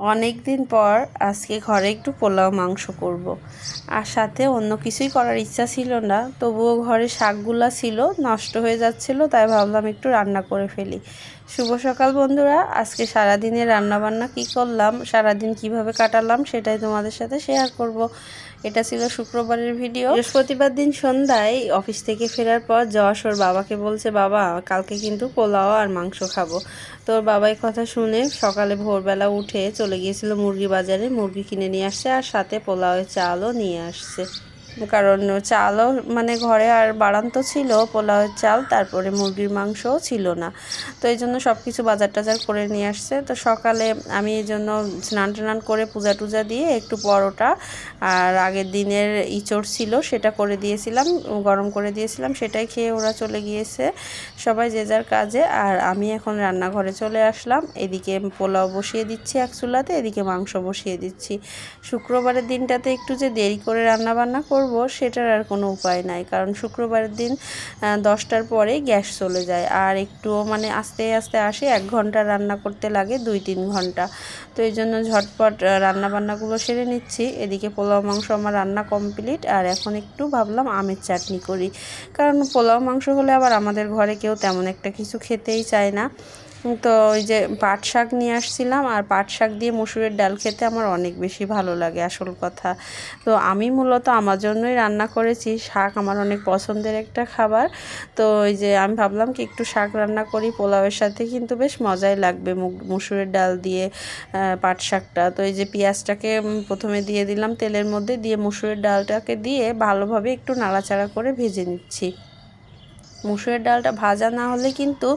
অনেক দিন পর আজকে ঘরে একটু পোলাও, মাংস করব। আর সাথে অন্য কিছুই করার ইচ্ছা ছিল না, তবুও ঘরে শাকগুলো ছিল, নষ্ট হয়ে যাচ্ছিল, তাই ভাবলাম একটু রান্না করে ফেলি শুভ সকাল বন্ধুরা, আজকে সারাদিনে রান্নাবান্না কি করলাম, সারাদিন কীভাবে কাটালাম সেটাই তোমাদের সাথে শেয়ার করব। এটা ছিল শুক্রবারের ভিডিও। বৃহস্পতিবার দিন সন্ধ্যায় অফিস থেকে ফেরার পর যশ ওর বাবাকে বলছে, বাবা, কালকে কিন্তু পোলাও আর মাংস খাব। তোর বাবাই কথা শুনে সকালে ভোরবেলা উঠে চলে গিয়েছিল মুরগি বাজারে। মুরগি কিনে নিয়ে আসছে আর সাথে পোলাওয়ের চালও নিয়ে আসছে। কারণ চালও মানে ঘরে আর বাড়ান্ত ছিল, পোলাওয়ের চাল, তারপরে মুরগির মাংসও ছিল না। তো এই জন্য সব কিছু বাজার টাজার করে নিয়ে আসছে। তো সকালে আমি এই জন্য স্নান টান করে পূজা টুজা দিয়ে একটু পরোটা আর আগের দিনের ইঁচড় ছিল সেটা করে দিয়েছিলাম, গরম করে দিয়েছিলাম, সেটাই খেয়ে ওরা চলে গিয়েছে সবাই যে যার কাজে। আর আমি এখন রান্নাঘরে চলে আসলাম। এদিকে পোলাও বসিয়ে দিচ্ছি এক চুলাতে, এদিকে মাংস বসিয়ে দিচ্ছি। শুক্রবারের দিনটাতে একটু যে দেরি করে রান্না বান্না করব সেটার আর কোনো উপায় নাই। কারণ শুক্রবারের দিন দশটার পরে গ্যাস চলে যায়। আর একটুও মানে আস্তে আস্তে আসে, এক ঘণ্টা রান্না করতে লাগে, দুই তিন ঘণ্টা। তো এই জন্য ঝটপট রান্না বান্নাগুলো সেরে নিচ্ছি। এদিকে পোলাও মাংস আমার রান্না কমপ্লিট। আর এখন একটু ভাবলাম আমের চাটনি করি। কারণ পোলাও মাংস হলে আবার আমাদের ঘরে কেউ তেমন একটা কিছু খেতেই চায় না। তো ওই যে পাট শাক নিয়ে আসছিলাম আর পাট শাক দিয়ে মুসুরের ডাল খেতে আমার অনেক বেশি ভালো লাগে, আসল কথা। তো আমি মূলত আমার জন্যই রান্না করেছি, শাক আমার অনেক পছন্দের একটা খাবার। তো ওই যে আমি ভাবলাম কি একটু শাক রান্না করি, পোলাওয়ের সাথে কিন্তু বেশ মজাই লাগবে মুসুরের ডাল দিয়ে পাট শাকটা। তো এই যে পেঁয়াজটাকে প্রথমে দিয়ে দিলাম তেলের মধ্যে, দিয়ে মুসুরের ডালটাকে দিয়ে ভালোভাবে একটু নাড়াচাড়া করে ভেজে নিচ্ছি। মুসুরের ডালটা ভাজা না হলে কিন্তু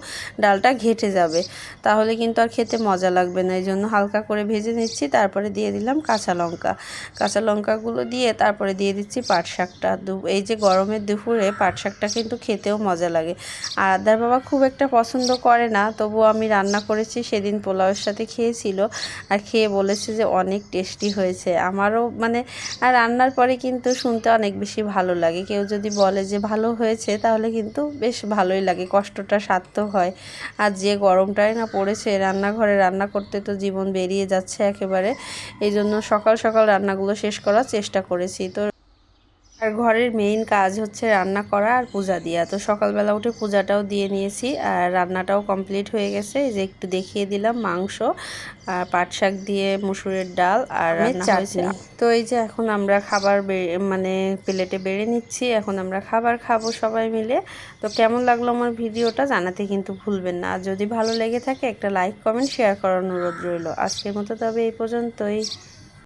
ডালটা ঘেটে যাবে। তাহলে কিন্তু আর খেতে মজা লাগবে না। এই জন্য হালকা করে ভেজে নিচ্ছি, তারপরে দিয়ে দিলাম কাঁচা লঙ্কা। কাঁচা লঙ্কাগুলো দিয়ে তারপরে দিয়ে দিচ্ছি পাট শাকটা। এই যে গরমের দুপুরে পাট শাকটা কিন্তু খেতেও মজা লাগে। আর আদার বাবা খুব একটা পছন্দ করে না, তবু আমি রান্না করেছি, সেদিন পোলাওয়ের সাথে খেয়েছিল আর খেয়ে বলেছে যে অনেক টেস্টি হয়েছে। আমারও মানে আর রান্নার পরে কিন্তু শুনতে অনেক বেশি ভালো লাগে। কেউ যদি বলে যে ভালো হয়েছে, তাহলে কিন্তু বেশ ভালোই লাগে, কষ্টটা সার্থক হয়। আর যে গরমটাই না পড়েছে, রান্নাঘরে রান্না করতে তো জীবন বেরিয়ে যাচ্ছে একেবারে। এই জন্য সকাল সকাল রান্নাগুলো শেষ করার চেষ্টা করেছি। তো আর ঘরের মেইন কাজ হচ্ছে রান্না করা আর পূজা দেওয়া তো সকালবেলা উঠে পূজাটাও দিয়ে নিয়েছি আর রান্নাটাও কমপ্লিট হয়ে গেছে। যে একটু দেখিয়ে দিলাম মাংস আর পাট শাক দিয়ে মুসুরের ডাল আর হয়েছে। তো এই যে এখন আমরা খাবার মানে প্লেটে বেড়ে নিচ্ছি। এখন আমরা খাবার খাব সবাই মিলে। তো কেমন লাগল আমার ভিডিওটা জানাতে কিন্তু ভুলবেন না। আর যদি ভালো লেগে থাকে একটা লাইক কমেন্ট শেয়ার করার অনুরোধ রইল। আজকের মতো তবে এই পর্যন্তই।